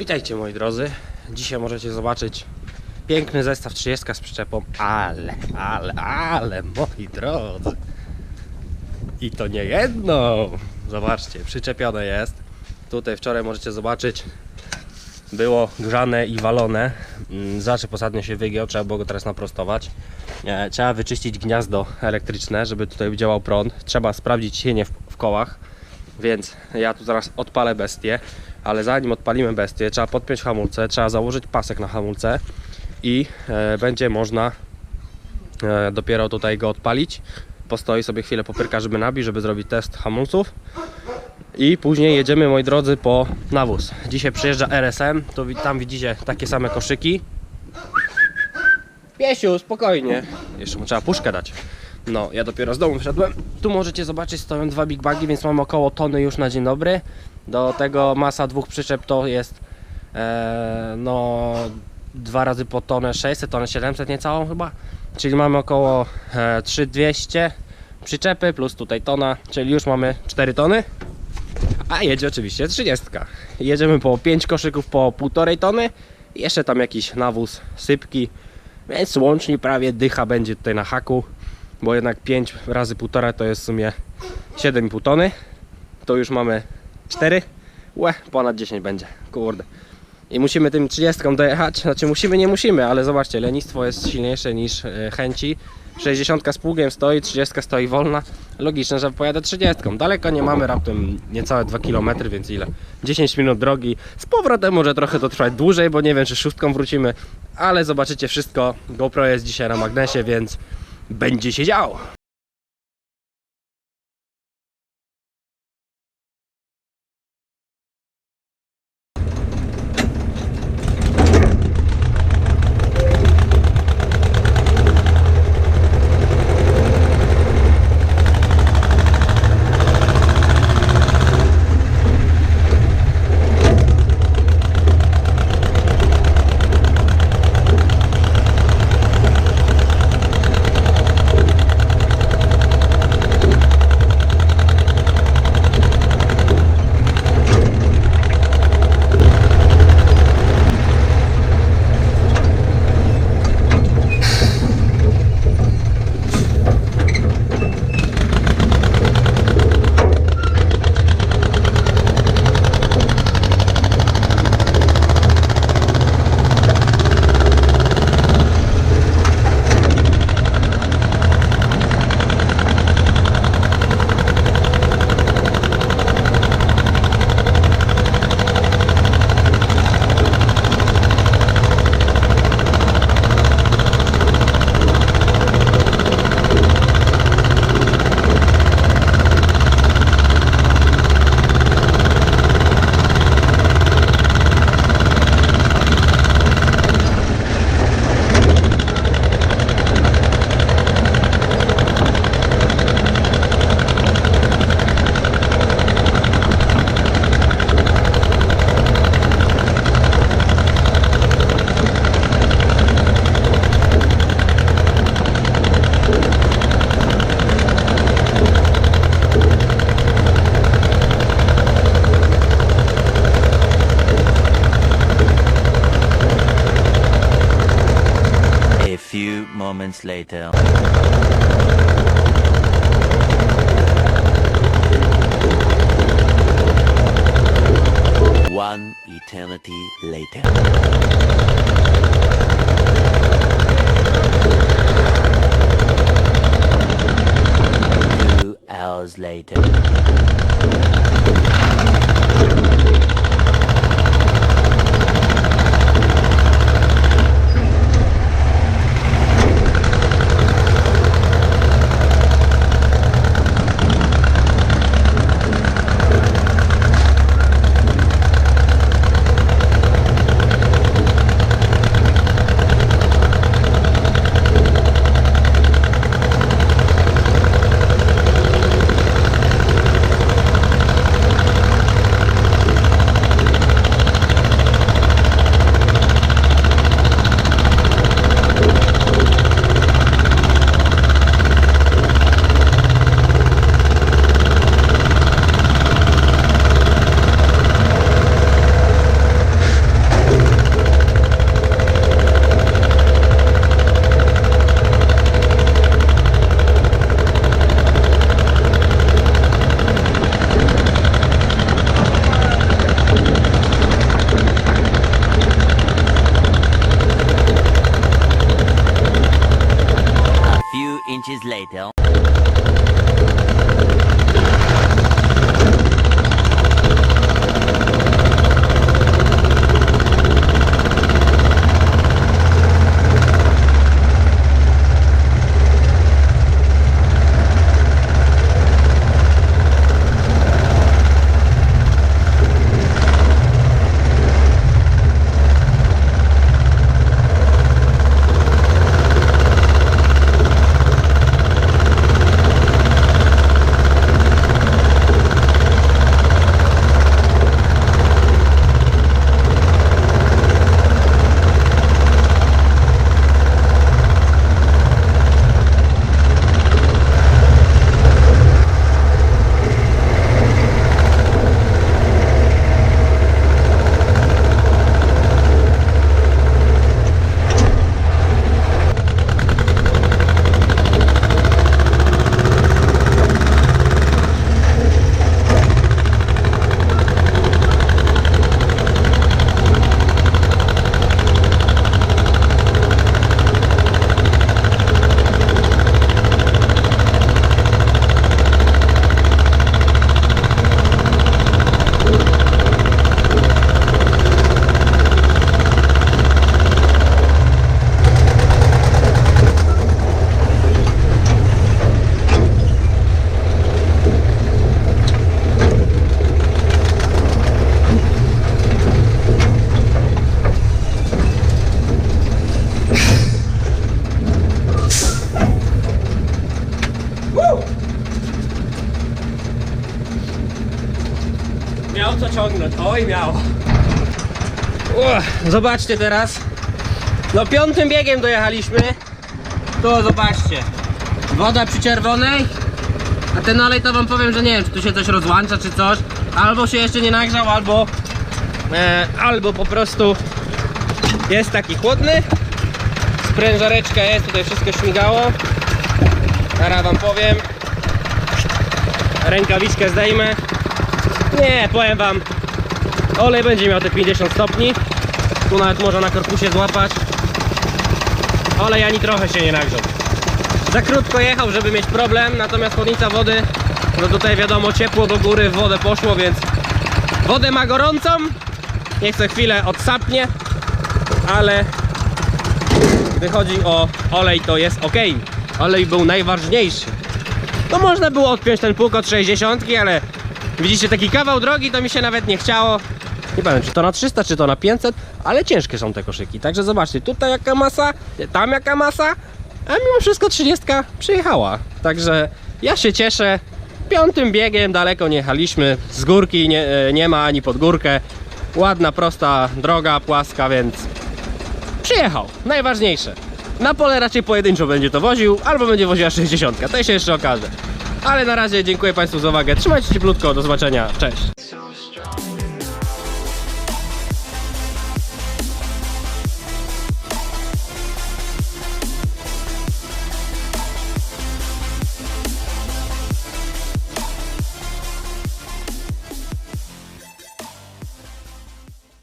Witajcie moi drodzy. Dzisiaj możecie zobaczyć piękny zestaw 30 z przyczepą, ale, ale, ale moi drodzy. I to nie jedno. Zobaczcie, przyczepione jest. Tutaj wczoraj możecie zobaczyć było grzane i walone. Mm, Zaczep ostatnio się wygiął, trzeba było go teraz naprostować. E, Trzeba wyczyścić gniazdo elektryczne, żeby tutaj działał prąd. Trzeba sprawdzić sienie w, w kołach. Więc ja tu zaraz odpalę bestię, ale zanim odpalimy bestię, trzeba podpiąć hamulce, trzeba założyć pasek na hamulce i e, będzie można e, dopiero tutaj go odpalić. Postoi sobie chwilę popyrka, żeby nabić, żeby zrobić test hamulców. I później jedziemy, moi drodzy, po nawóz. Dzisiaj przyjeżdża RSM, to tam widzicie takie same koszyki. Piesiu, spokojnie. Jeszcze mu trzeba puszkę dać. No, ja dopiero z domu wszedłem. Tu możecie zobaczyć, stoją dwa big bagi, więc mamy około tony już na dzień dobry. Do tego masa dwóch przyczep to jest e, no dwa razy po tonę 600, tonę 700 niecałą chyba. Czyli mamy około e, 3200 przyczepy plus tutaj tona, czyli już mamy 4 tony. A jedzie oczywiście 30. Jedziemy po 5 koszyków po 1,5 tony. Jeszcze tam jakiś nawóz, sypki. Więc łącznie prawie dycha będzie tutaj na haku. Bo jednak 5 razy 1,5 to jest w sumie 7,5 tony. To już mamy 4. Łe, ponad 10 będzie. Kurde. I musimy tym 30 dojechać. Znaczy musimy, nie musimy, ale zobaczcie, lenistwo jest silniejsze niż e, chęci. 60 z pługiem stoi, 30 stoi wolna. Logiczne, że pojadę 30. Daleko nie mamy, raptem niecałe 2 km, więc ile? 10 minut drogi. Z powrotem może trochę to trwać dłużej, bo nie wiem, czy szóstką wrócimy, ale zobaczycie wszystko. GoPro jest dzisiaj na magnesie, więc będzie się działo. Later. One eternity later. inches later. Oj, miało. Zobaczcie teraz. No piątym biegiem dojechaliśmy. Tu zobaczcie. Woda przy czerwonej. A ten olej to wam powiem, że nie wiem, czy tu się coś rozłącza, czy coś. Albo się jeszcze nie nagrzał, albo... E, albo po prostu jest taki chłodny. Sprężareczka jest, tutaj wszystko śmigało. Teraz wam powiem. Rękawiczkę zdejmę. Nie, powiem wam. Olej będzie miał te 50 stopni. Tu nawet można na korpusie złapać. Olej ani trochę się nie nagrzał. Za krótko jechał, żeby mieć problem, natomiast chłodnica wody, no tutaj wiadomo, ciepło do góry, w wodę poszło, więc wodę ma gorącą. Niech co chwilę odsapnie, ale gdy chodzi o olej, to jest ok. Olej był najważniejszy. No można było odpiąć ten pług od 60, ale widzicie taki kawał drogi, to mi się nawet nie chciało. Nie pamiętam, czy to na 300, czy to na 500, ale ciężkie są te koszyki. Także zobaczcie, tutaj jaka masa, tam jaka masa, a mimo wszystko 30 przyjechała. Także ja się cieszę. Piątym biegiem daleko nie jechaliśmy. Z górki nie, e, nie ma ani pod górkę. Ładna, prosta droga, płaska, więc przyjechał. Najważniejsze. Na pole raczej pojedynczo będzie to woził, albo będzie woziła 60. To się jeszcze okaże. Ale na razie dziękuję Państwu za uwagę. Trzymajcie się cieplutko. Do zobaczenia. Cześć.